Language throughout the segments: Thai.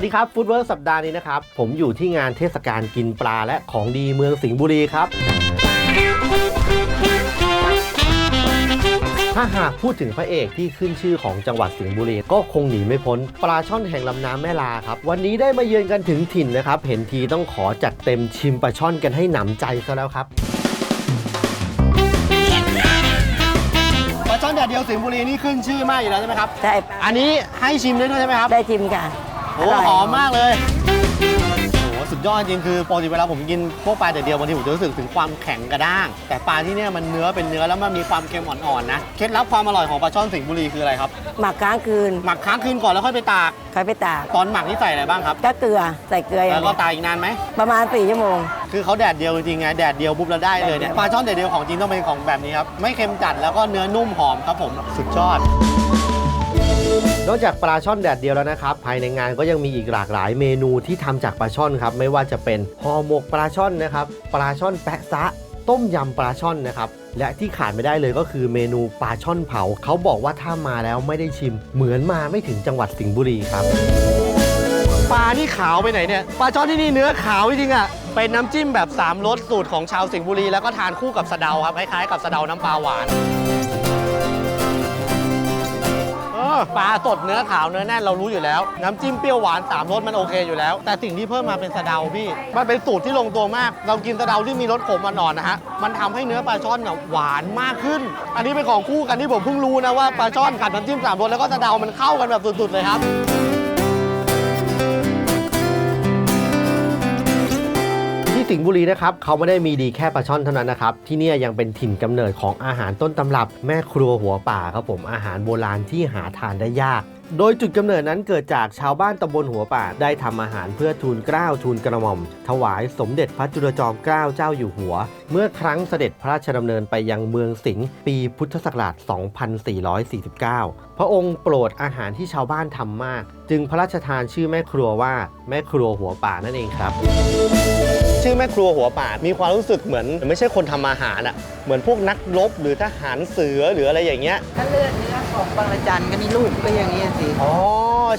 วัสดีครับฟู้ดเวิร์กสัปดาห์นี้นะครับ ผมอยู่ที่งานเทศกาลกินปลาและของดีเมืองสิงห์บุรีครับ ถ้าหากพูดถึงพระเอกที่ขึ้นชื่อของจังหวัดสิงห์บุรี ก็คงหนีไม่พ้น ปลาช่อนแห่งลำน้ำแม่ลาครับ วันนี้ได้มาเยือนกันถึงถิ่นนะครับ เห็นทีต้องขอจัดเต็มชิมปลาช่อนกันให้หนำใจซะแล้วครับปลาช่อนแดดเดียวสิงห์บุรีนี่ขึ้นชื่อมากอยู่แล้วใช่ไหมครับ ใช่ อันนี้ให้ชิมได้ด้วยใช่ไหมครับ ได้ชิมค่ะ โอ้ร่ยหอมมากเลยโอ้สุดยอดจริงคือปกติเวลาผมกินพวกปลาแต่เดียวบางทีผมจะรู้สึกถึงความแข็งกระด้าง แต่ปลาที่เนี่ยมันเนื้อเป็นเนื้อแล้วมันมีความเค็มอ่อนๆนะเคล็ดลับความอร่อยของปลาช่อนสิงห์บุรีคืออะไรครับหมักค้างคืนหมักค้างคืนก่อนแล้วค่อยไปตากค่อยไปตากตอนหมักนี่ใส่อะไรบ้างครับก็เกลือใส่เกลืออย่าแล้วงก็เดียวตากอีกนานไหม ประมาณ4ชั่วโมง คือเขาแดดเดียวจริงๆไงแดดเดียวปุ๊บแล้วได้เลยเนี่ยปลาช่อนแดดเดียวของจริงต้องเป็นของแบบนี้ครับ ไม่เค็มจัดแล้วก็เนื้อนุ่มหอมครับผม สุดยอด นอกจากปลาช่อนแดดเดียวแล้วนะครับ ภายในงานก็ยังมีอีกหลากหลายเมนูที่ทำจากปลาช่อนครับ ไม่ว่าจะเป็นห่อหมกปลาช่อนนะครับ ปลาช่อนแปะซะ ต้มยำปลาช่อนนะครับ และที่ขาดไม่ได้เลยก็คือเมนูปลาช่อนเผา เขาบอกว่าถ้ามาแล้วไม่ได้ชิม เหมือนมาไม่ถึงจังหวัดสิงห์บุรีครับ ปลานี่ขาวไปไหนเนี่ย ปลาช่อนที่นี่เนื้อขาวจริงอะเป็นน้ำจิ้มแบบ3รสสูตรของชาวสิงห์บุรีแล้วก็ทานคู่กับสะเดาครับคล้ายๆกับสะเดาน้ำปลาหวาน ปลาสดเนื้อขาวเนื้อแน่นเรารู้อยู่แล้ว น้ำจิ้มเปรี้ยวหวานสามรสมันโอเคอยู่แล้ว แต่สิ่งที่เพิ่มมาเป็นสะเดาพี่มันเป็นสูตรที่ลงตัวมาก เรากินสะเดาที่มีรสขมอ่อนๆนะฮะมันทำให้เนื้อปลาช่อนเนี่ยหวานมากขึ้น อันนี้เป็นของคู่กันที่ผมเพิ่งรู้นะว่าปลาช่อนกับน้ำจิ้มสามรสแล้วก็สะเดามันเข้ากันแบบสุดๆเลยครับ สิงห์บุรีนะครับเขาไม่ได้มีดีแค่ปลาช่อนเท่านั้นนะครับที่นี่ยยังเป็นถิ่นกำเนิดของอาหารต้นตำรับ แม่ครัวหัวป่าครับผมอาหารโบราณที่หาทานได้ยากโดยจุดกำเนิดนั้นเกิดจากชาวบ้านตำบลหัวป่าได้ทำอาหารเพื่อทูลเกล้าทูลกระหม่อม ถวายสมเด็จพระจุลจอมเกล้าเจ้าอยู่หัว เมื่อครั้งเสด็จพระราชดำเนินไปยังเมืองสิงห์ปีพุทธศักราช 2449 พระองค์โปรดอาหารที่ชาวบ้านทำมาก จึงพระราชทานชื่อแม่ครัวว่าแม่ครัวหัวป่านั่นเองครับ ชื่อแม่ครัวหัวป่ามีความรู้สึกเหมือน ไม่ใช่คนทำอาหารอะเหมือนพวกนักรบหรือทหารเสือหรืออะไรอย่างเงี้ยถ้าเลือดเนื้อของบางระจันก็นี่ลูกก็อย่างนี้สิอ๋อ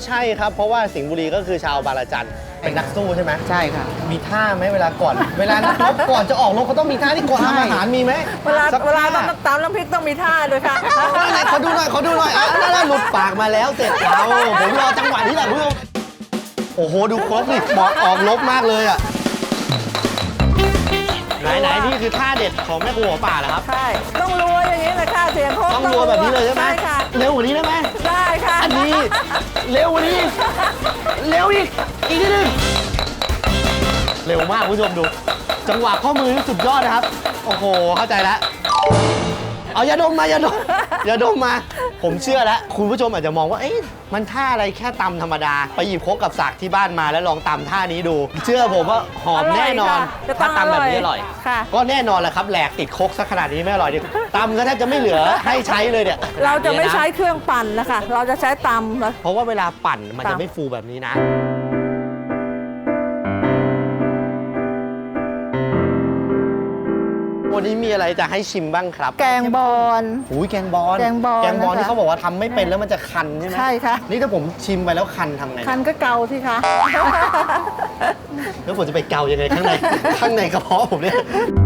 ใช่ครับ เพราะว่าสิงห์บุรีก็คือชาวบางระจัน เป็นนักสู้ใช่ไหมใช่ค่ะ มีท่าไหมเวลาก่อน เวลานักรบก่อนจะออกรบเขาต้องมีท่าที่ก่อนทำอาหารมีไหมเวลาสักเวลาท่ต้องตำน้ำพริกต้องมีท่าด้วยค่ะไหนๆขอดูหน่อยขอดูหน่อยอะนั่นๆหลุดปากมาแล้วเสร็จเราผมรอจังหวะนี้แหละคุณผู้ชมโอ้โหดูครบนี่เหมาะออกรบมากเลยอะไหนๆนี่คือท่าเด็ดของแม่ครัวหัวป่าเหรอครับใช่ต้องรัวอย่างนี้เลยค่ะเสียงโคกต้องรัวแบบนี้เลยใช่ไหมใช่ค่ะเร็วกว่านี้ได้ไหมได้ค่ะอั นี้ เร็วกว่านี้อีกเร็วอีก อีกนิดนึง เร็วมากคุณผู้ชมดู จังหวะข้อมือนี่สุดยอดนะครับ โอ้โห เข้าใจแล้ว เอายาดมมายาดมยาดมมา ผมเชื่อแล้วคุณผู้ชมอาจจะมองว่าเอ๊ะมันท่าอะไรแค่ตำธรรมดา ไปหยิบโคกกับสากที่บ้านมาแล้วลองตำท่านี้ดู เชื่อผมว่าหอมแน่นอนจะต้ถ้าองตำแบบนี้อร่อย ค่ะ ก็แน่นอนแหละครับแหลกติดโคกสักขนาดนี้ไม่อร่อยดิตำก็แทบจะไม่เหลือให้ใช้เลยเนี่ยเราจะไม่นี่นใช้เครื่องปั่นนะคะ เราจะใช้ตำนะเพราะว่าเวลาปั่นมันจะตำไม่ฟูแบบนี้นะ วันนี้มีอะไรจะให้ชิมบ้างครับแกงบอล หูยแกงบอลแกงบอลแกงบอลนะคะ ที่เขาบอกว่าทำไม่เป็นแล้วมันจะคันใช่ไหมใช่ค่ะ นี่ถ้าผมชิมไปแล้วคันทำไงคันก็เกาสิคะ แล้วผมจะไปเกายังไงข้างใน ข้างในกระเพาะผมเนี่ยอืม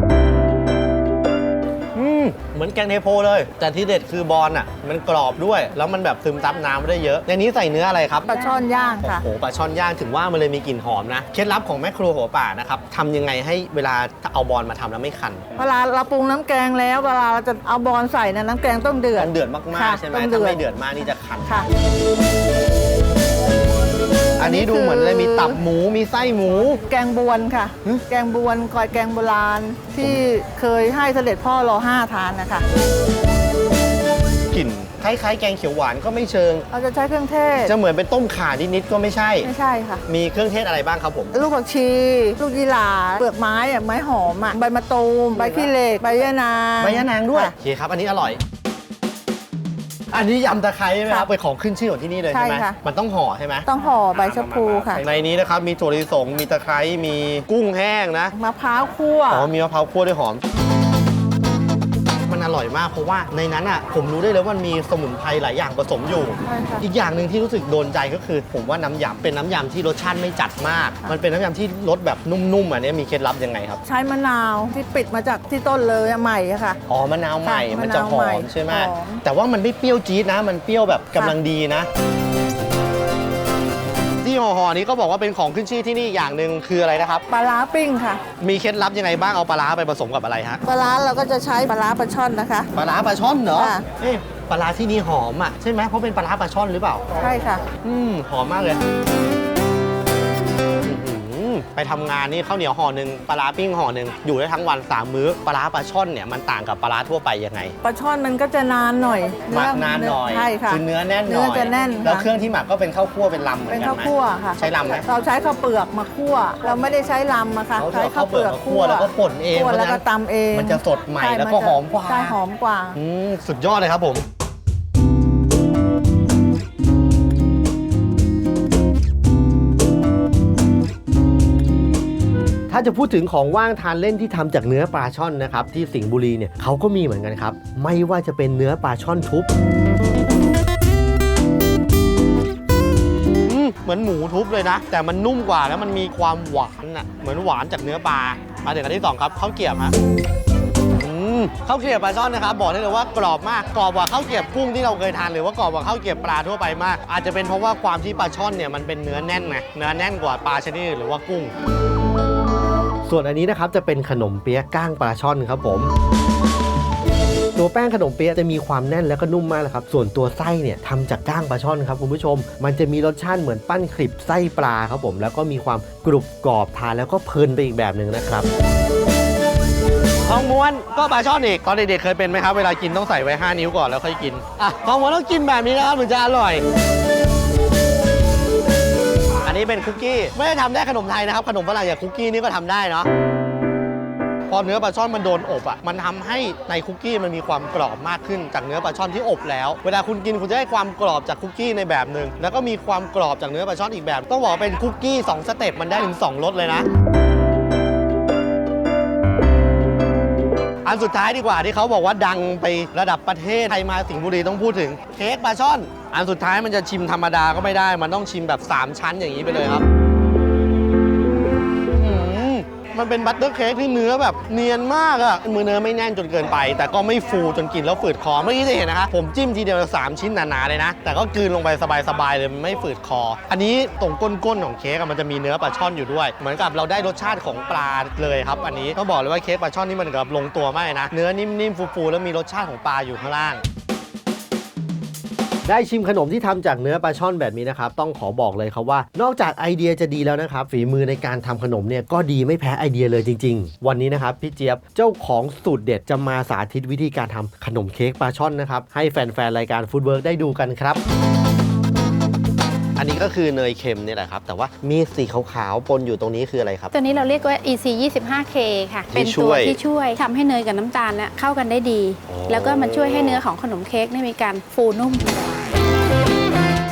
เหมือนแกงเทโพเลย แต่ที่เด็ดคือบอลอะ มันกรอบด้วย แล้วมันแบบซึมซับน้ำได้เยอะ ในนี้ใส่เนื้ออะไรครับ ปลาช่อนย่างค่ะ โอ้โหปลาช่อนย่างถึงว่ามันเลยมีกลิ่นหอมนะ เคล็ดลับของแม่ครัวหัวป่านะครับทำยังไงให้เวลาเอาบอลมาทำแล้วไม่คันเวลาเราปรุงน้ำแกงแล้วเวลาเราจะเอาบอลใส่นะน้ำแกงต้องเดือดต้องเดือดมากค่ะๆใช่ไหมต้องเดืถ้าอดไม่เดือดมากนี่จะคัน ค่ะ อันนี้ดูเหมือนเลยมีตับหมูมีไส้หมู แกงบวนค่ะหึแกงบวนคอยแกงโบราณที่เคยให้เสด็จพ่อรอห้าทานนะคะกลิ่นคล้ายๆแกงเขียวหวานก็ไม่เชิง เราจะใช้เครื่องเทศ จะเหมือนเป็นต้มข่านิดๆก็ไม่ใช่ ไม่ใช่ค่ะ มีเครื่องเทศอะไรบ้างครับผม ลูกผักชี ลูกยีหร่าเปลือกไม้อะไม้หอมอะใบมะตูม ใบขี้เหล็ก ใบยะนาง ใบยะนางด้วยค่ะโอเคครับ อันนี้อร่อย อันนี้ยำตะไคร้ใช่ไหมครับค่ะเป็นของขึ้นชื่อของที่นี่เลยใช่ไหมใช่ค่ะ มันต้องห่อใช่ไหมต้องห่อใบชะพูค่ะในนี้นะครับมีถั่วลิสงมีตะไคร้มีกุ้งแห้งนะมะพร้าวคั่วอ๋อมีมะพร้าวคั่วด้วยหอม มันอร่อยมากเพราะว่าในนั้นอะผมรู้ได้เลยว่ามันมีสมุนไพรหลายอย่างผสมอยู่ ใช่ค่ะ อีกอย่างหนึ่งที่รู้สึกโดนใจก็คือ ผมว่าน้ำยำเป็นน้ำยำที่รสชาติไม่จัดมากค่ะมันเป็นน้ำยำที่รสแบบนุ่มๆอะเนี่ยมีเคล็ดลับยังไงครับ ใช้มะนาวที่ปิดมาจากที่ต้นเลยอะใหม่อะค่ะ อ๋อมะนาวใหม่ค่ะมันจะหอมะนาวใหม่มใช่ไหมหอม แต่ว่ามันไม่เปรี้ยวจี๊ดนะ มันเปรี้ยวแบบกำลังดีนะ ที่ห่อๆนี้ก็บอกว่าเป็นของขึ้นชื่อที่นี่อย่างหนึ่งคืออะไรนะครับ ปลาร้าปิ้งค่ะ มีเคล็ดลับยังไงบ้างเอาปลาร้าไปผสมกับอะไรฮะปลาร้าเราก็จะใช้ปลาร้าปลาช่อนนะคะ ปลาร้าปลาช่อนเหรอค่ะ เอ๊ะปลาร้าที่นี่หอมอะใช่ไหมเพราะเป็นปลาร้าปลาช่อนหรือเปล่า ใช่ค่ะ อืมหอมมากเลยอื้อหือ ไปทำงานนี่ข้าวเหนียวห่อหนึ่งปลาร้าปิ้งห่อหนึ่งอยู่ได้ทั้งวันสามมื้อปลาร้าปลาช่อนเนี่ยมันต่างกับปลาร้าทั่วไปยังไงปลาช่อนมันก็จะนานหน่อยหมักนานหน่อยใช่ค่ะคือเนื้อแน่นหน่อยเนื้อจะแน่นแล้วค่ะเครื่องที่หมักก็เป็นข้าวคั่วเป็นลำเหมือเป็นนกันข้าวไหมคั่วค่ะใช้ลำไหมเราใช้ข้าวเปลือกมาคั่ว เราไม่ได้ใช้ลำอะค่ะเขาจะใช้เอาข้าวเปลือกมาคั่วแล้วก็ป่นเองคั่วแล้วเพราะฉะนั้ก็นตำเองมันจะสดใหม่ช่แล้วก็นจะหอมกว่าใช่หอมกว่าอืมสุดยอดเลยครับผม จะพูดถึงของว่างทานเล่นที่ทำจากเนื้อปลาช่อนนะครับที่สิงห์บุรีเนี่ยเขาก็มีเหมือนกันครับ ไม่ว่าจะเป็นเนื้อปลาช่อนทุบอืมเหมือนหมูทุบเลยนะ แต่มันนุ่มกว่าแล้วมันมีความหวานอะเหมือนหวานจากเนื้อปลามาถึงอันที่สองครับข้าวเกรียบฮะอืมข้าวเกรียบปลาช่อนนะครับบอกได้เลยว่ากรอบมากกรอบกว่าข้าวเกรียบกุ้งที่เราเคยทานหรือว่ากรอบกว่าข้าวเกรียบปลาทั่วไปมาก อาจจะเป็นเพราะว่าความที่ปลาช่อนเนี่ยมันเป็นเนื้อแน่นไงเนื้อแน่นกว่าปลาชนิดหรือว่ากุ้ง ส่วนอันนี้นะครับจะเป็นขนมเปี๊ยะก้างปลาช่อนครับผม ตัวแป้งขนมเปี๊ยะจะมีความแน่นแล้วก็นุ่มมากเลยครับ ส่วนตัวไส้เนี่ยทำจากก้างปลาช่อนครับคุณผู้ชม มันจะมีรสชาติเหมือนปั้นคลิปไส้ปลาครับผม แล้วก็มีความกรุบกรอบทานแล้วก็เพลินไปอีกแบบหนึ่งนะครับทองม้วนก็ปลาช่อนอีกตอนเด็กๆเคยเป็นไหมครับเวลากินต้องใส่ไว้ 5 นิ้วก่อนแล้วค่อยกินอะทองม้วนต้องกินแบบนี้นะครับถึงจะอร่อยอั นนี้เป็นคุกกี้ ไม่ได้ทำได้ขนมไทยนะครับ ขนมฝรั่งอย่างคุกกี้นี่ก็ทำได้เนาะพอเนื้อปลาช่อนมันโดนอบอะ มันทำให้ในคุกกี้มันมีความกรอบมากขึ้นจากเนื้อปลาช่อนที่อบแล้ว เวลาคุณกินคุณจะได้ความกรอบจากคุกกี้ในแบบหนึ่งแล้วก็มีความกรอบจากเนื้อปลาช่อนอีกแบบ ต้องบอกเป็นคุกกี้สองสเต็ปมันได้ถึงสองรสเลยนะ อันสุดท้ายดีกว่าที่เขาบอกว่าดังไประดับประเทศใครมาสิงห์บุรีต้องพูดถึงเค้กปลาช่อน อันสุดท้ายมันจะชิมธรรมดาก็ไม่ได้ มันต้องชิมแบบ 3 ชั้นอย่างนี้ไปเลยครับ มันเป็นบัตเตอร์เค้กที่เนื้อแบบเนียนมากอะมือเนื้อไม่แน่นจนเกินไป แต่ก็ไม่ฟูจนกินแล้วฝืดคอเมื่อกี้จะเห็นนะคะ ผมจิ้มทีเดียวสามชิ้นหนาๆเลยนะ แต่ก็กลืนลงไปสบายๆเลยไม่ฝืดคอ อันนี้ตรงก้นๆของเค้กมันจะมีเนื้อปลาช่อนอยู่ด้วย เหมือนกับเราได้รสชาติของปลาเลยครับ อันนี้ต้องบอกเลยว่าเค้กปลาช่อนนี่มันกับลงตัวมากนะ เนื้อนิ่มๆฟูๆแล้วมีรสชาติของปลาอยู่ข้างล่าง ได้ชิมขนมที่ทำจากเนื้อปลาช่อนแบบนี้นะครับ ต้องขอบอกเลยครับว่า นอกจากไอเดียจะดีแล้วนะครับ ฝีมือในการทำขนมเนี่ยก็ดีไม่แพ้ไอเดียเลยจริง ๆ วันนี้นะครับพี่เจี๊ยบเจ้าของสูตรเด็ดจะมาสาธิตวิธีการทำขนมเค้กปลาช่อนนะครับให้แฟนๆรายการฟู้ดเวิร์กได้ดูกันครับ อันนี้ก็คือเนยเค็มนี่แหละครับ แต่ว่ามีสีขาวๆปนอยู่ตรงนี้คืออะไรครับ ตัวนี้เราเรียกว่า EC 25K ค่ะที่เป็นช่ตัววยที่ช่วยทำให้เนยกับน้ำตาลเนี่ยเข้ากันได้ดีโอ้แล้วก็มันช่วยให้เนื้อของขนมเค้กเนี่ยมีการฟูนุ่ม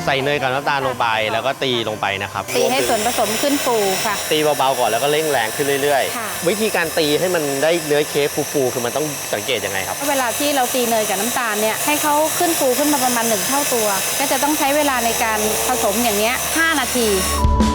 ใส่เนยกับน้ำตาลลงไป แล้วก็ตีลงไปนะครับตีให้ส่วนผสมขึ้นฟูค่ะ ตีเบาๆก่อนแล้วก็เร่งแรงขึ้นเรื่อย ค่ะ ๆ วิธีการตีให้มันได้เนื้อเค้กฟูๆคือมันต้องสังเกตยังไงครับ เวลาที่เราตีเนยกับน้ำตาลเนี่ยให้เขาขึ้นฟูขึ้นมาประมาณหนึ่งเท่าตัว ก็จะต้องใช้เวลาในการผสมอย่างเนี้ย5นาทีอ๋อ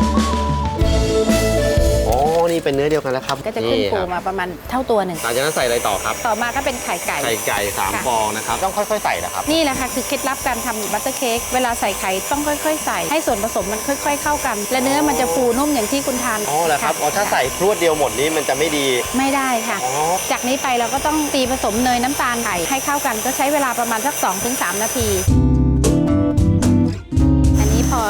นี่เป็นเนื้อเดียวกันแล้วครับก็จะขึ้นฟูครับมาประมาณเท่าตัวหนึ่งหลังจากนั้นใส่อะไรต่อครับ ต่อมาก็เป็นไข่ไก่ ไข่ไก่สามค่ะ ฟองนะครับ ต้องค่อยๆใส่นะครับ นี่แหละค่ะคือเคล็ดลับการทำบัตเตอร์เค้กเวลาใส่ไข่ต้องค่อยๆ ใส่ให้ส่วนผสมมันค่อย ๆ เข้ากัน และเนื้อมันจะฟูนุ่มอย่างที่คุณทานอ๋อเหรอครับะอ๋อ ถ้าใส่พรวดเดียวหมดนี้มันจะไม่ดี ไม่ได้ค่ะ อ๋อ จากนี้ไปเราก็ต้องตีผสมเนยน้ำตาลไข่ให้เข้ากันก็ใช้เวลาประมาณสัก 2-3 นาทีอันนี้พอ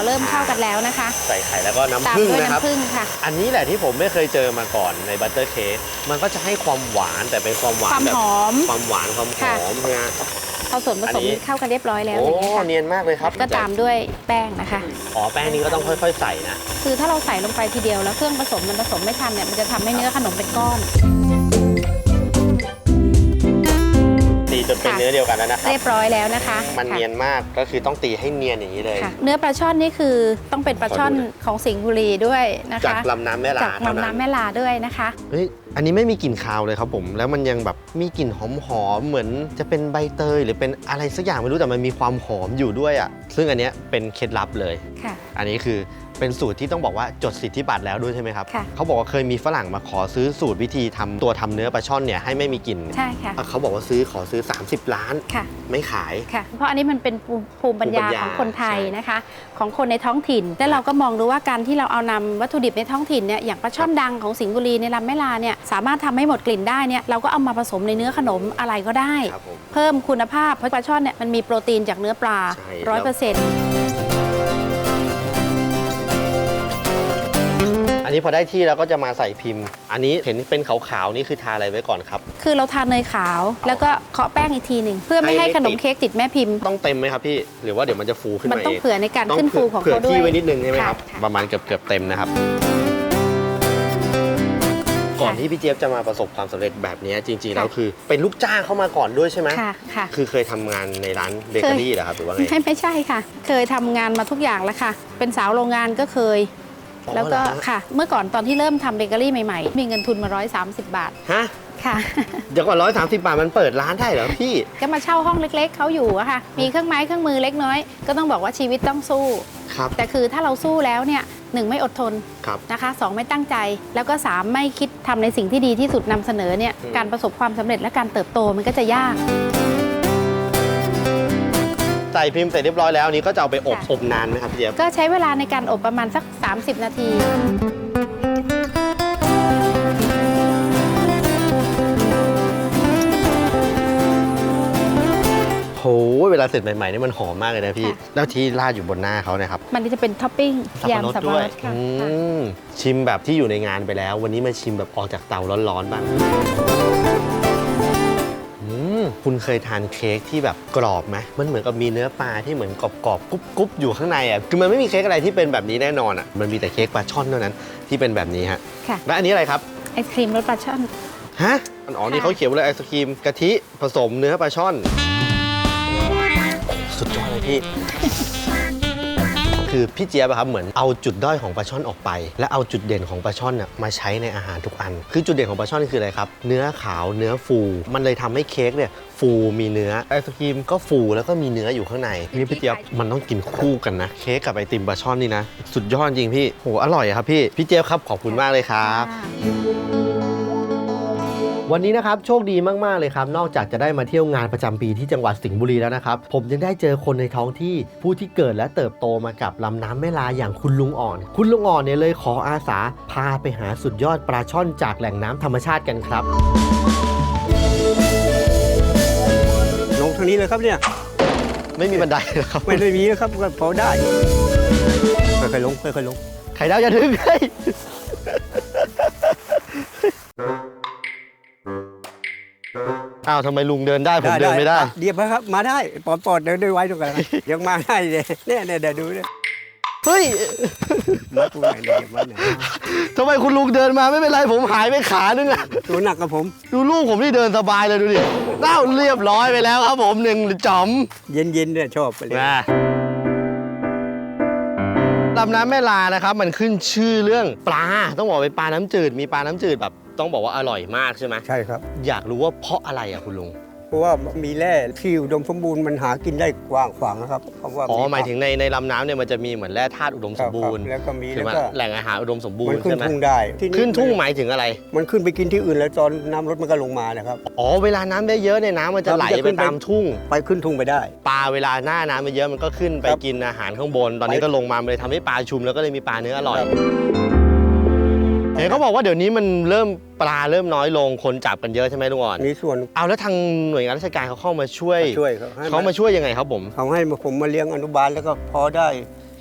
เริ่มเข้ากันแล้วนะคะ ใส่ไข่แล้วก็ตามน้ำผึ้งด้วยนะครับ น้ำผึ้งค่ะ อันนี้แหละที่ผมไม่เคยเจอมาก่อนในบัตเตอร์เค้กมันก็จะให้ความหวานแต่เป็นความหวาคนวามแบบหอม ความหวานความหค่ะ อมนะ พอส่วนผสมอันนี้ เข้ากันเรียบร้อยแล้วโอ้อย่างนี้ยค่ะเนียนมากเลยครับก็ตามด้วยแป้งนะคะ อ๋อแป้งนี้ก็ต้องค่อย ๆ ใส่นะ คือถ้าเราใส่ลงไปทีเดียวแล้วเครื่องผสมมันผสมไม่ทันเนี่ยมันจะทำให้เนื้อขนมเป็นก้อน จนเป็นค่ะเนื้อเดียวกันแล้วนะครับเรียบร้อยแล้วนะคะ มันค่ะเนียนมากก็คือต้องตีให้เนียนอย่างนี้เลยค่ะเนื้อปลาช่อนนี่คือต้องเป็นปลาช่อนขอดูหน่อยของสิงห์บุรีด้วยนะจากคะลำน้ำแม่ลาจากเท่านั้ลำนน้ำแม่ลาด้วยนะคะเฮ้ยอันนี้ไม่มีกลิ่นคาวเลยครับผม แล้วมันยังแบบมีกลิ่นหอมๆเหมือนจะเป็นใบเตย หรือเป็นอะไรสักอย่างไม่รู้แต่มันมีความหอมอยู่ด้วยอะ่ะซึ่งอันเนี้ยเป็นเคล็ดลับเลยค่ะอันนี้คือ เป็นสูตรที่ต้องบอกว่าจดสิทธิบัตรแล้วด้วยใช่ไหมครับ ค่ะ เขาบอกว่าเคยมีฝรั่งมาขอซื้อสูตรวิธีทำตัวทำเนื้อปลาช่อนเนี่ยให้ไม่มีกลิ่นใช่ค่ะ อะเขาบอกว่าซื้อขอซื้อ 30 ล้าน ค่ะ ไม่ขาย ค่ะ เพราะอันนี้มันเป็นภูมิภูมิปัญญาภูมิปัญญาของคนไทยใช่นะคะ ของคนในท้องถิ่น แต่เราก็มองดูว่าการที่เราเอานำวัตถุดิบในท้องถิ่นเนี่ยอย่างปลาช่อนดังของสิงห์บุรีในลำแม่ลาเนี่ยสามารถทำให้หมดกลิ่นได้เนี่ยเราก็เอามาผสมในเนื้อขนมอะไรก็ได้ ครับผม เพิ่มคุณภาพเพราะปลาช่อนเนี่ยมันมีโปรตีนจากเนื้อปลาใช่ ร้อยเปอร์เซ็นต์ นนี้พอได้ที่แล้วก็จะมาใส่พิมพ์ อันนี้เห็นเป็นขาวๆนี่คือทาอะไรไว้ก่อนครับ คือเราทานเนยขาว แล้วก็เคาะแป้งอีกทีหนึ่งเพื่อไม่ให้ให้ไม่ขนมติดเค้กติดแม่พิมพ์ ต้องเต็มไหมครับพี่ หรือว่าเดี๋ยวมันจะฟูขึ้นมันมาต้องเองเผื่อในการต้องขึ้นฟูของเผื่อเขาด้วที่ยไว้นิดนึงใช่ไหมครับค่ะประมาณเกือบเกือบๆเต็มนะครับก่อนที่พี่เจี๊ยบจะมาประสบความสำเร็จแบบนี้จริงๆแล้วคือ เป็นลูกจ้างเข้ามาก่อนด้วยใช่ไหมค่ะค่ะ คือเคยทำงานในร้านเบเกอรี่เหรอครับหรือว่าไงไม่ไม่ใช่ค่ะ เคยทำงานมาทุกอย่างแล้วค่ะ เป็นสาวโรงงานก็เคยอ๋อ แล้วก็เหรอฮะค่ะ เมื่อก่อนตอนที่เริ่มทำเบเกอรี่ใหม่ๆ มีเงินทุนมา 130 บาทฮะค่ะเดี๋ยวก่อนร้อยสามสิบบาทมันเปิดร้านได้เหรอพี่ ก็มาเช่าห้องเล็ก ๆเขาอยู่อะค่ะ มีเครื่องไม้เครื่องมือเล็กน้อย ก็ต้องบอกว่าชีวิตต้องสู้ ครับ แต่คือถ้าเราสู้แล้วเนี่ยหนึ่งไม่อดทนครับนะคะสองไม่ตั้งใจ แล้วก็สามไม่คิดทำในสิ่งที่ดีที่สุดนำเสนอเนี่ยอืมการประสบความสำเร็จและการเติบโตมันก็จะยาก ใส่พิมพ์เสร็จเรียบร้อยแล้วอันนี้ก็จะเอาไปอบค่ะ อบนานไหมครับพี่เจี๊ยบ ก็ใช้เวลาในการอบประมาณสัก 30 นาที โหเวลาเสร็จใหม่ๆนี่มันหอมมากเลยนะพี่ ค่ะ แล้วที่ราดอยู่บนหน้าเขาเนะครับมันจะเป็นท็อปปิ้งสับปะรดยำสับปะด้รวยดค่ะอืค่ะมชิมแบบที่อยู่ในงานไปแล้ว วันนี้มาชิมแบบออกจากเตาร้อนๆบ้างอืม คุณเคยทานเค้กที่แบบกรอบไหมมันเหมือนกับมีเนื้อปลาที่เหมือนกรอบๆกรุบๆอยู่ข้างในอะคือมันไม่มีเค้กอะไรที่เป็นแบบนี้แน่นอนอะมันมีแต่เค้กปลาช่อนเท่านั้นที่เป็นแบบนี้ฮะค่ะและอันนี้อะไรครับไอศครีมรสปลาช่อนฮะอ๋อนี่ค่ะเขาเขียนไว้เลยไอศครีมกะทิผสมเนื้อปลาช่อน สุดยอดเลยพี่ คือพี่เจี๊ยบอะครับเหมือนเอาจุดด้อยของปลาช่อนออกไป และเอาจุดเด่นของปลาช่อนน่ะมาใช้ในอาหารทุกอัน คือจุดเด่นของปลาช่อนคืออะไรครับเนื้อขาวเนื้อฟู มันเลยทำให้เค้กเนี่ยฟูมีเนื้อไอศครีมก็ฟูแล้วก็มีเนื้ออยู่ข้างในนี่พี่เจี๊ยบมันต้องกินคู่กันนะ เค้กกับไอติมปลาช่อนนี่นะ สุดยอดจริงพี่โหอร่อยอะครับพี่พี่เจี๊ยบครับขอบคุณมากเลยครับ วันนี้นะครับโชคดีมากๆเลยครับ นอกจากจะได้มาเที่ยวงานประจำปีที่จังหวัดสิงห์บุรีแล้วนะครับ ผมยังได้เจอคนในท้องที่ผู้ที่เกิดและเติบโตมากับลำน้ำแม่ลาอย่างคุณลุงอ่อน คุณลุงอ่อนเนี่ยเลยขออาสาพาไปหาสุดยอดปลาช่อนจากแหล่งน้ำธรรมชาติกันครับลงทางนี้เลยครับเนี่ยไม่มีบันไดนะครับไม่ได้มีนะครับก็พอได้ค่อยๆลงค่อยๆลงไข่ดาวอย่าถึงเฮ้ย อ้าวทำไมลุงเดินได้ผมเดินไม่ได้ เดี๋ยวครับมาได้ปอดปอดเดินด้วยไว้ตรงกันนะยังมาได้เลยเนี่ยเนี่ยเดี๋ยวดูเนี่ยเฮ้ยมาปูไหนเนี่ยเดี๋ยวมาไหนทำไมคุณลุงเดินมาไม่เป็นไรผมหายไปขานึงอะตัวหนักกับผม ดูลูกผมที่เดินสบายเลยดูดิเต้าเรียบร้อยไปแล้วครับผมหนึ่งจอม เย็นๆเนี่ยชอบไปเลยนะลำน้ำแม่ลานะครับ มันขึ้นชื่อเรื่องปลาต้องบอกเป็นปลาน้ำจืดมีปลาน้ำจืดแบบ ต้องบอกว่าอร่อยมากใช่ไหมใช่ครับ อยากรู้ว่าเพราะอะไรอะคุณลุง เพราะว่ามีแร่ที่อุดมสมบูรณ์มันหากินได้กว้างขวางนะครับเพราะว่าอ๋อหมายถึงในในลำน้ำเนี่ยมันจะมีเหมือนแร่ธาตุอุดมคสรัมบบูรณ์ครับแล้วก็มีใช่แล้วไหมก็แหล่งอาหารอุดมสมบูรมันณ์ขึ้ใช่นไหมทุ่งได้ที่ขึ้นทุ่งหมายถึงอะไร มันขึ้นไปกินที่อื่นแล้วตอนน้ำลดมันก็ลงมานะครับ อ๋อเวลาน้ำได้เยอะเนี่ยน้ำมันจะครับไหลมันจะไปขึ้นไปตามทุ่ง ไปขึ้นทุ่งไปได้ ปลาเวลาหน้าน้ำมันเยอะมันก็ขึ้นไปครับกินอาหารข้างบน ตอนนี้ไป ก็ลงมามันเลยทำให้ปลาชุมแล้วก็เลยมีปลาเนื้ออร่อย ครับ เห็นเขาบอกว่าเดี๋ยวนี้มันเริ่มปลาเริ่มน้อยลงคนจับกันเยอะใช่ไหมลุงอ่อนมีส่วนเอาแล้วทางหน่วยงานราชการเขาเข้ามาช่วยช่วยเขาให้เขามาช่วยยังไงครับผมเขาให้ผมมาเลี้ยงอนุบาลแล้วก็พอได้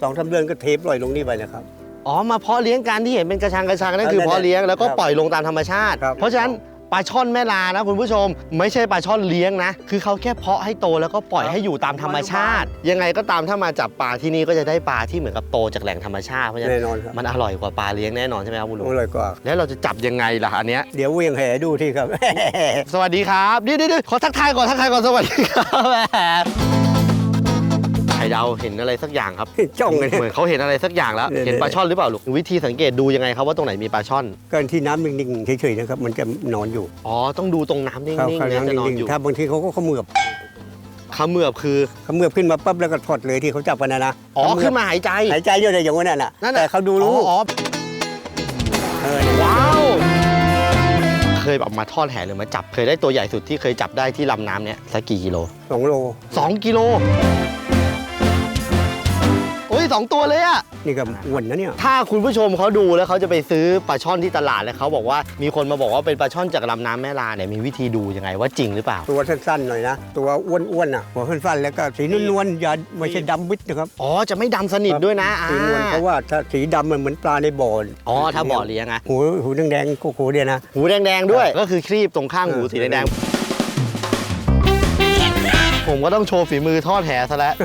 สองสามเดือนก็เทปปล่อยลงนี่ไปนะครับอ๋อมาเพาะเลี้ยงกันที่เห็นเป็นกระชังกระชังนั่นคือนั่นแหละเพาะเลี้ยงแล้วก็ครับปล่อยลงตามธรรมชาติครับเพราะฉะนั้น ปลาช่อนแม่ลานะคุณผู้ชม ไม่ใช่ปลาช่อนเลี้ยงนะ คือเขาแค่เพาะให้โตแล้วก็ปล่อยให้อยู่ตามธรรมชาติ ยังไงก็ตามถ้ามาจับปลาที่นี่ก็จะได้ปลาที่เหมือนกับโตจากแหล่งธรรมชาติเพราะฉะนั้แน่นนอนครับ มันอร่อยกว่าปลาเลี้ยงแน่นอนใช่ไหมครับคุณลุงอร่อยกว่า แล้วเราจะจับยังไงล่ะอันเนี้ย เดี๋ยวเวียงแหดูที่ครับ สวัสดีครับเดี๋ยวเดี๋ยวเดี๋ยวขอทักทายก่อนทักทายก่อนสวัสดีครับแหมไข่ข่ ดาวเห็นอะไรสักอย่างครับจ้องเลย เหมือนเขาเห็นอะไรสักอย่างแล้ว เนี่ย เห็นปลาช่อนหรือเปล่าลูกวิธีสังเกตดูยังไงครับว่าตรงไหนมีปลาช่อน ก็ที่น้ำนิ่งๆเฉยๆนะครับมันจะนอนอยู่อ๋อ ต้องดูตรงน้ำนิ่งครับๆเนี่ยน้ำจะนอนนิ่งอยู่ๆถ้าบางทีเขาก็เขมือบเขมือบคือ เขมือบขึ้นมาปั๊บแล้วก็ถอดเลยที่เขาจับกันนะนะอ๋อ เขมืบขึ้นมาหายใจ หายใจอยู่เลยอย่างนั้นน่ะนั่นน่ะ แต่เขาดูรู้อ๋อเออเนี่ยว้าว เคยแบบมาทอดแหหรือมาจับ เคยได้ตัวใหญ่สุดที่เคยจับได้ที่ลำน้ำเนี่ยสักกี่กิโลสองโล สองกิโลโอ้ ยสองตัวเลยอะนี่ก็อ้วนนะเนี่ย ถ้าคุณผู้ชมเขาดูแล้วเขาจะไปซื้อปลาช่อนที่ตลาดแล้วเขาบอกว่ามีคนมาบอกว่าเป็นปลาช่อนจากลำน้ำแม่ลาเนี่ยมีวิธีดูยังไงว่าจริงหรือเปล่า ตัวสั้นๆหน่อยนะ ตัวอ้วนๆน่ะ หัวสั้นๆแล้วก็สีนวลๆอย่าไม่ใช่ดำวิดนะครับ อ๋อจะไม่ดำสนิทด้วยนะอ่าสีนวลเพราะว่าถ้าสีดำมันเหมือนปลาในบ่ออ๋อถ้าบ่อเลี้ยงอะหูหูแดงๆโกโก้เนี่ยนะ หูแดงๆด้วย ก็คือครีบตรงข้างหูเออสีแดงๆ ผมก็ต้องโชว์ฝีมือทอดแหซะแล้ว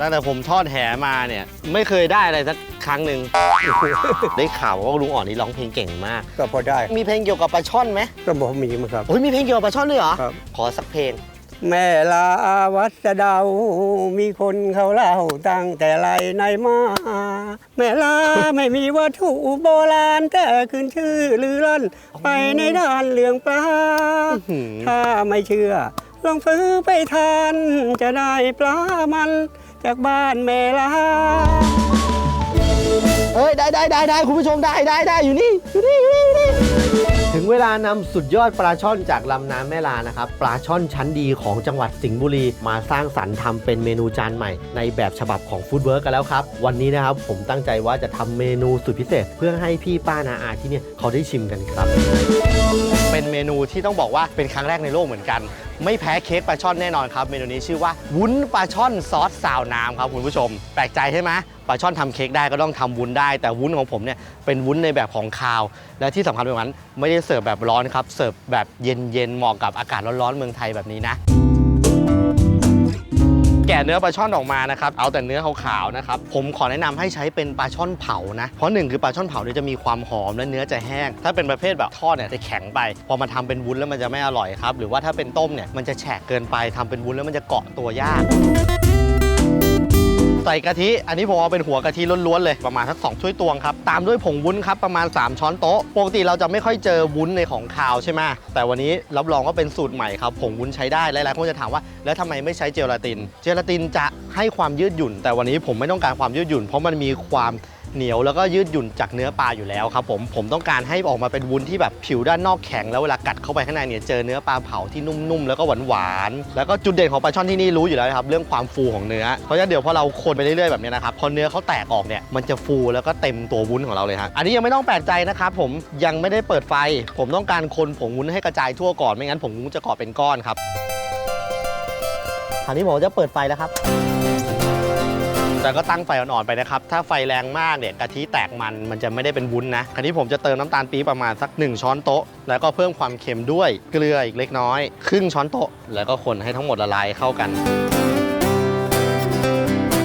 ตั้งแต่ผมทอดแหมาเนี่ย ไม่เคยได้อะไรสักครั้งหนึ่งได้ข่าวว่าลุงอ่อนนี่ร้องเพลงเก่งมาก ก็พอได้ มีเพลงเกี่ยวกับปลาช่อนไหมก็บอกมีมั้งครับโอ้ยมีเพลงเกี่ยวกับปลาช่อนด้วยเหรอครับ ขอสักเพลง แม่ลาวัดสะเดา มีคนเขาเล่าตั้งแต่ไรในมา แม่ลา ไม่มีวัตถุโบราณ แต่ขึ้นชื่อลือลั่นไปในด้านเรื่องปลาหือถ้าไม่เชื่อ ลองซื้อไปทานจะได้ปลามัน จากบ้านแม่ลาเอ้ยได้ได้ได้ได้คุณผู้ชมได้ได้ได้อยู่นี่อยู่นี่อยู่นี่อยู่นี่ ถึงเวลานำสุดยอดปลาช่อนจากลำน้ำแม่ลานะครับ ปลาช่อนชั้นดีของจังหวัดสิงห์บุรี มาสร้างสรรค์ทำเป็นเมนูจานใหม่ ในแบบฉบับของฟู้ดเวิร์กกันแล้วครับ วันนี้นะครับผมตั้งใจว่าจะทำเมนูสุดพิเศษ เพื่อให้พี่ป้านาอาที่เนี่ยเขาได้ชิมกันครับ เป็นเมนูที่ต้องบอกว่าเป็นครั้งแรกในโลกเหมือนกัน ไม่แพ้เค้กปลาช่อนแน่นอนครับ เมนูนี้ชื่อว่าวุ้นปลาช่อนซอสซาวน้ำครับคุณผู้ชม แปลกใจใช่ไหมปลาช่อนทำเค้กได้ก็ต้องทำวุ้นได้ แต่วุ้นของผมเนี่ยเป็นวุ้นในแบบของคาว และที่สำคัญไปกว่านั้นไม่ได้เสิร์ฟแบบร้อนครับเสิร์ฟแบบเย็นๆเหมาะกับอากาศร้อนๆเมืองไทยแบบนี้นะแกะเนื้อปลาช่อนออกมานะครับ เอาแต่เนื้อขาวๆนะครับ ผมขอแนะนำให้ใช้เป็นปลาช่อนเผานะ เพราะหนึ่งคือปลาช่อนเผาเนี่ยจะมีความหอมและเนื้อจะแห้ง ถ้าเป็นประเภทแบบทอดเนี่ยจะแข็งไป พอมาทำเป็นวุ้นแล้วมันจะไม่อร่อยครับ หรือว่าถ้าเป็นต้มเนี่ยมันจะแฉะเกินไปทำเป็นวุ้นแล้วมันจะเกาะตัวยาก ใส่กะทิ อันนี้ผมเอาเป็นหัวกะทิล้วนๆเลยประมาณสัก2ถ้วยตวงครับ ตามด้วยผงวุ้นครับประมาณ 3 ช้อนโต๊ะ ปกติเราจะไม่ค่อยเจอวุ้นในของคาวใช่ไหมแต่วันนี้รับรองว่าเป็นสูตรใหม่ครับผงวุ้นใช้ได้หลายๆคนจะถามว่า แล้วทำไมไม่ใช้เจลาติน เจลาตินจะให้ความยืดหยุ่น แต่วันนี้ผมไม่ต้องการความยืดหยุ่น เพราะมันมีความ เหนียวแล้วก็ยืดหยุ่นจากเนื้อปลาอยู่แล้วครับผมผมต้องการให้ออกมาเป็นวุ้นที่แบบผิวด้านนอกแข็งแล้วเวลากัดเข้าไปข้างในเนี่ยเจอเนื้อปลาเผาที่นุ่มๆแล้วก็หวานๆแล้วก็จุดเด่นของปลาช่อนที่นี่รู้อยู่แล้วครับเรื่องความฟูของเนื้อเพราะฉะนั้นเดี๋ยวพอเราคนไปเรื่อยๆแบบนี้นะครับพอเนื้อเขาแตกออกเนี่ยมันจะฟูแล้วก็เต็มตัววุ้นของเราเลยฮะอันนี้ยังไม่ต้องแปลกใจนะครับผมยังไม่ได้เปิดไฟ ผมต้องการคนผงวุ้นให้กระจายทั่วก่อนไม่งั้นผงวุ้นจะเกาะเป็นก้อนครับคราวนี้ผมจะเปิดไฟแล้วครับ แต่ก็ตั้งไฟอ่อนๆไปนะครับ ถ้าไฟแรงมากเนี่ยกะทิแตกมันมันจะไม่ได้เป็นวุ้นนะคราวนี้ผมจะเติมน้ำตาลปี๊บประมาณสัก 1 ช้อนโต๊ะ แล้วก็เพิ่มความเค็มด้วยเกลืออีกเล็กน้อย ครึ่งช้อนโต๊ะ แล้วก็คนให้ทั้งหมดละลายเข้ากัน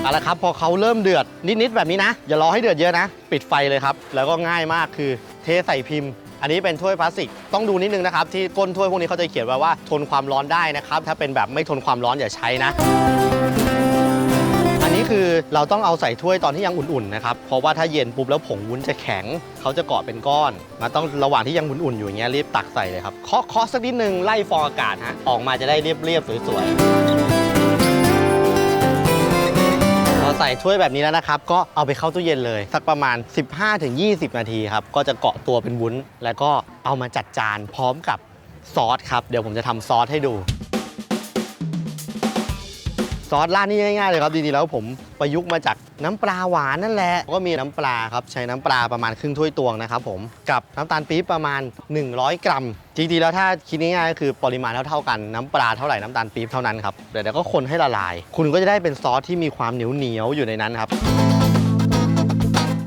เอาละครับพอเขาเริ่มเดือดนิดๆแบบนี้นะ อย่ารอให้เดือดเยอะนะ ปิดไฟเลยครับ แล้วก็ง่ายมากคือเทใส่พิมพ์ อันนี้เป็นถ้วยพลาสติก ต้องดูนิดนึงนะครับ ที่ก้นถ้วยพวกนี้เขาจะเขียนไว้ว่าทนความร้อนได้นะครับ ถ้าเป็นแบบไม่ทนความร้อนอย่าใช้นะ คือเราต้องเอาใส่ถ้วยตอนที่ยังอุ่นๆนะครับ เพราะว่าถ้าเย็นปุ๊บแล้วผงวุ้นจะแข็ง เขาจะเกาะเป็นก้อนมาต้องระหว่างที่ยังอุ่นๆอยู่อย่างเงี้ยรีบตักใส่เลยครับ เคาะเคาะสักนิดนึงไล่ฟองอากาศฮะ ออกมาจะได้เรียบๆสวยๆ พอใส่ถ้วยแบบนี้แล้วนะครับ ก็เอาไปเข้าตู้เย็นเลย สักประมาณ 15-20 นาทีครับ ก็จะเกาะตัวเป็นวุ้น แล้วก็เอามาจัดจานพร้อมกับซอสครับ เดี๋ยวผมจะทำซอสให้ดู ซอสร้านนี้ง่ายๆเลยครับจริงๆแล้วผมประยุกต์มาจากน้ำปลาหวานนั่นแหละก็มีน้ำปลาครับใช้น้ำปลาประมาณครึ่งถ้วยตวงนะครับผมกับน้ำตาลปี๊บประมาณ 100 กรัมจริงๆแล้วถ้าคิดง่ายๆก็คือปริมาณเท่าๆกันน้ำปลาเท่าไหร่น้ำตาลปี๊บเท่านั้นครับเดี๋ยวก็คนให้ละลาย คุณก็จะได้เป็นซอสที่มีความเหนียวๆอยู่ในนั้นครับ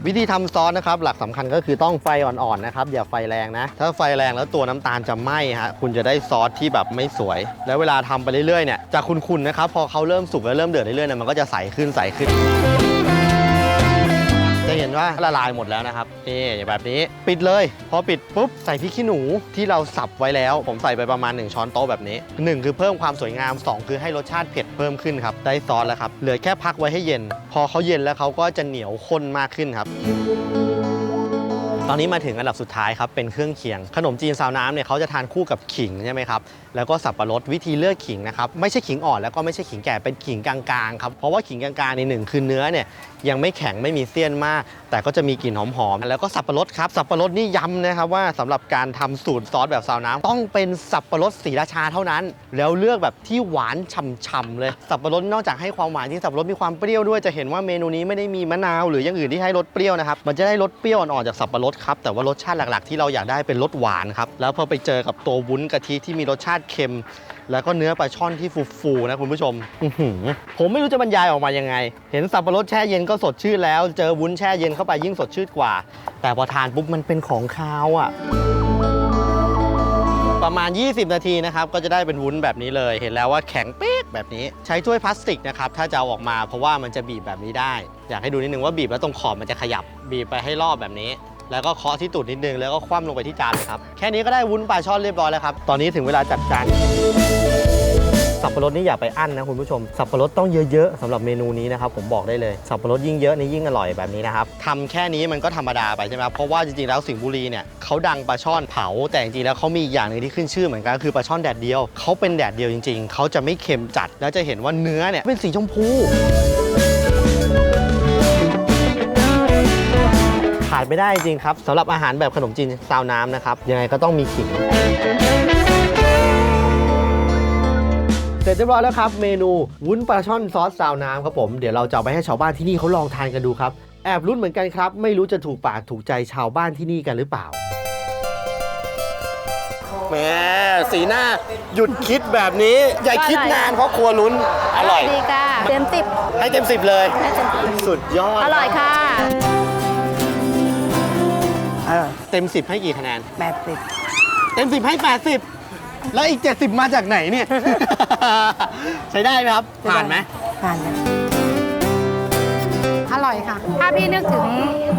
วิธีทำซอสนะครับหลักสำคัญก็คือต้องไฟอ่อนๆนะครับอย่าไฟแรงนะ ถ้าไฟแรงแล้วตัวน้ำตาลจะไหม้ฮะคุณจะได้ซอสที่แบบไม่สวย แล้วเวลาทำไปเรื่อยๆเนี่ยจะคุณๆนะครับพอเขาเริ่มสุกแล้วเริ่มเดือดเรื่อยๆเนี่ยมันก็จะใสขึ้นใสขึ้น เห็นว่าละลายหมดแล้วนะครับนี่แบบนี้ปิดเลย พอปิดปุ๊บใส่พริกขี้หนูที่เราสับไว้แล้ว ผมใส่ไปประมาณ 1 ช้อนโต๊ะแบบนี้ 1 คือเพิ่มความสวยงาม 2 คือให้รสชาติเผ็ดเพิ่มขึ้นครับได้ซอสแล้วครับเหลือแค่พักไว้ให้เย็น พอเขาเย็นแล้วเขาก็จะเหนียวข้นมากขึ้นครับตอนนี้มาถึงอันดับสุดท้ายครับเป็นเครื่องเคียง ขนมจีนซาวน้ำเนี่ยเขาจะทานคู่กับขิงใช่ไหมครับแล้วก็สับปะรดวิธีเลือกขิงนะครับไม่ใช่ขิงอ่อนแล้วก็ไม่ใช่ขิงแก่เป็นขิงกลางๆครับเพราะว่าขิงกลางๆในหนึ่งคือเนื้อเนี่ย ยังไม่แข็งไม่มีเสี้ยนมาก แต่ก็จะมีกลิ่นหอมๆ แล้วก็สับปะรดครับ สับปะรดนี่ย้ำนะครับว่าสำหรับการทำสูตรซอสแบบซาวน้ำต้องเป็นสับปะรดสีราชาเท่านั้น แล้วเลือกแบบที่หวานฉ่ำๆเลย สับปะรดนอกจากให้ความหวานที่สับปะรดมีความเปรี้ยวด้วยจะเห็นว่าเมนูนี้ไม่ได้มีมะนาวหรืออย่างอื่นที่ให้รสเปรี้ยวนะครับ มันจะได้รสเปรี้ยวอ่อนๆจากสับปะรดครับ แต่ว่ารสชาติหลักๆ ที่เราอยากได้เป็นรสหวานครับ แล้วพอไปเจอกับตัววุ้นกะทิที่มีรสชาติเค็ม แล้วก็เนื้อปลาช่อนที่ฟูๆนะคุณผู้ชมอื้อหือผมไม่รู้จะบรรยายออกมายังไง เห็นสับปะรดแช่เย็นก็สดชื่นแล้ว เจอวุ้นแช่เย็นเข้าไปยิ่งสดชื่นกว่า แต่พอทานปุ๊บมันเป็นของคาวอะประมาณ 20 นาทีนะครับ ก็จะได้เป็นวุ้นแบบนี้เลย เห็นแล้วว่าแข็งเป๊กแบบนี้ ใช้ถ้วยพลาสติกนะครับ ถ้าจะเอาออกมาเพราะว่ามันจะบีบแบบนี้ได้ อยากให้ดูนิดนึงว่าบีบแล้วตรงขอบมันจะขยับ บีบไปให้รอบแบบนี้ แล้วก็เคาะที่ตูดนิดนึงแล้วก็คว่ำลงไปที่จานเลยครับ แค่นี้ก็ได้วุ้นปลาช่อนเรียบร้อยแล้วครับ ตอนนี้ถึงเวลาจัดจาน สับปะรดนี่อย่าไปอั้นนะคุณผู้ชม สับปะรดต้องเยอะๆสำหรับเมนูนี้นะครับผมบอกได้เลย สับปะรดยิ่งเยอะนี่ยิ่งอร่อยแบบนี้นะครับทำแค่นี้มันก็ธรรมดาไปใช่ไหมครับเพราะว่าจริงๆแล้วสิงห์บุรีเนี่ยเขาดังปลาช่อนเผา แต่จริงๆแล้วเขามีอีกอย่างหนึ่งที่ขึ้นชื่อเหมือนกันคือปลาช่อนแดดเดียวเขาเป็นแดดเดียวจริง ๆเขาจะไม่เค็มจัด แล้วจะเห็นว่าเนื้อเนี่ยเป็นสีชมพู ดไม่ได้จริงๆครับสำหรับอาหารแบบขนมจีนซาวน้ำนะครับ ยังไงก็ต้องมีขิง เสร็จเรียบร้อยแล้วครับ เมนูวุ้นปลาช่อนซอสซาวน้ำครับผม เดี๋ยวเราจะเอาไปให้ชาวบ้านที่นี่เขาลองทานกันดูครับ แอบรุ้นเหมือนกันครับ ไม่รู้จะถูกปากถูกใจชาวบ้านที่นี่กันหรือเปล่า แหมสีหน้าหยุดคิดแบบนี้ อย่าคิดนานเพราะครัวลุ้น อร่อย ดีค่ะเต็มติบให้เต็มสิบเลยสุดยอด อร่อยค่ะ อร่อยเต็มสิบให้กี่คะแนน แปดสิบเต็มสิบให้แปดสิบแล้วอีกเจ็ดสิบมาจากไหนเนี่ย ใช้ได้ไหมครับ ผ่านไหม ผ่านนะอร่อยค่ะ ถ้าพี่นึกถึง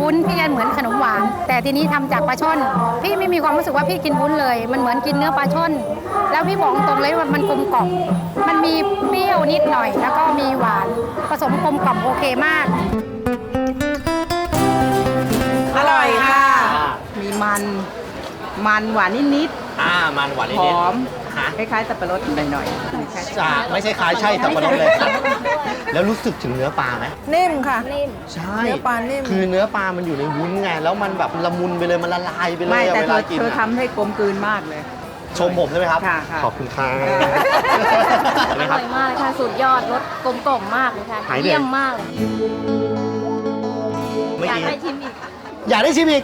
วุ้นพี่จะเหมือนขนมหวาน แต่ทีนี้ทำจากปลาช่อน พี่ไม่มีความรู้สึกว่าพี่กินวุ้นเลย มันเหมือนกินเนื้อปลาช่อน แล้วพี่บอกตรงเลยว่ามันกลมกล่อม มันมีเปรี้ยวนิดหน่อย แล้วก็มีหวานผสมกลมกล่อมโอเคมาก อร่อยค่ะ มีมัน มันหวานนิดอ่ามันหวานๆนิหดอมๆฮะ คล้ายๆสับปะรดหน่อยๆไม่ใช่จะไม่ใช่คล้ายใช่สับปะรดเลยครับแล้วรู้สึกถึงเนื้อปลาไหมนิ่มค่ะใช่เนื้อปลานิ่ม คือเนื้อปลามันอยู่ในวุ้นไง แล้วมันแบบละมุนไปเลย มันละลายไปเลยไม่อะแต่เวเธลาอกินเธออะทำให้กลมกลืนมากเลย ชมผมใช่ไหมครับ ค่ะค่ะ ขอบคุณค่ะอร่อยมากเลยค่ะ สุดยอด รสกลมกล่อมมากเลยค่ะ หายเหนื่อย เยี่ยมมากเลย เมื่ออยากกี้ ให้ชิมอีก อยากได้ชิมอีก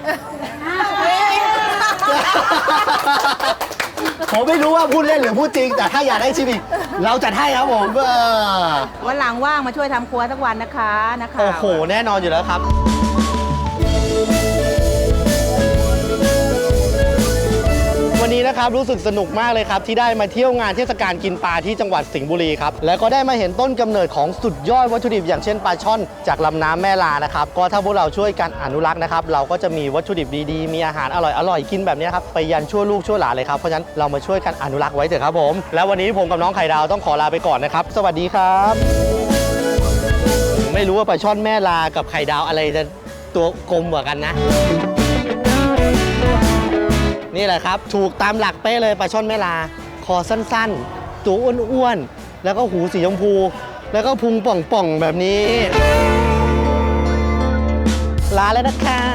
ผมไม่รู้ว่าพูดเล่นหรือพูดจริง แต่ถ้าอยากได้ชิมอีกเราจัดให้ครับผมเออวันหลังว่างมาช่วยทำครัวสักวันนะคะนะคะ โอ้โห แน่นอนอยู่แล้วครับ วันนี้นะครับรู้สึกสนุกมากเลยครับ ที่ได้มาเที่ยวงานเทศกาลกินปลาที่จังหวัดสิงห์บุรีครับแล้วก็ได้มาเห็นต้นกำเนิดของสุดยอดวัตถุดิบอย่างเช่นปลาช่อนจากลำน้ำแม่ลานะครับก็ถ้าพวกเราช่วยกันอนุรักษ์นะครับเราก็จะมีวัตถุดิบดีๆมีอาหารอร่อยๆกินแบบนี้ครับไปยันชั่วลูกชั่วหลานเลยครับเพราะฉะนั้นเรามาช่วยกันอนุรักษ์ไว้เถอะครับผม แล้ววันนี้ผมกับน้องไข่ดาวต้องขอลาไปก่อนนะครับ สวัสดีครับ ไม่รู้ว่าปลาช่อนแม่ลากับไข่ดาวอะไรจะตัวกลมกว่ากันนะ นี่แหละครับ ถูกตามหลักเป๊ะเลยปลาช่อนแม่ลา คอสั้นๆ ตัวอ้วนๆ แล้วก็หูสีชมพู แล้วก็พุงป่องๆ แบบนี้ ลาแล้วนะคะ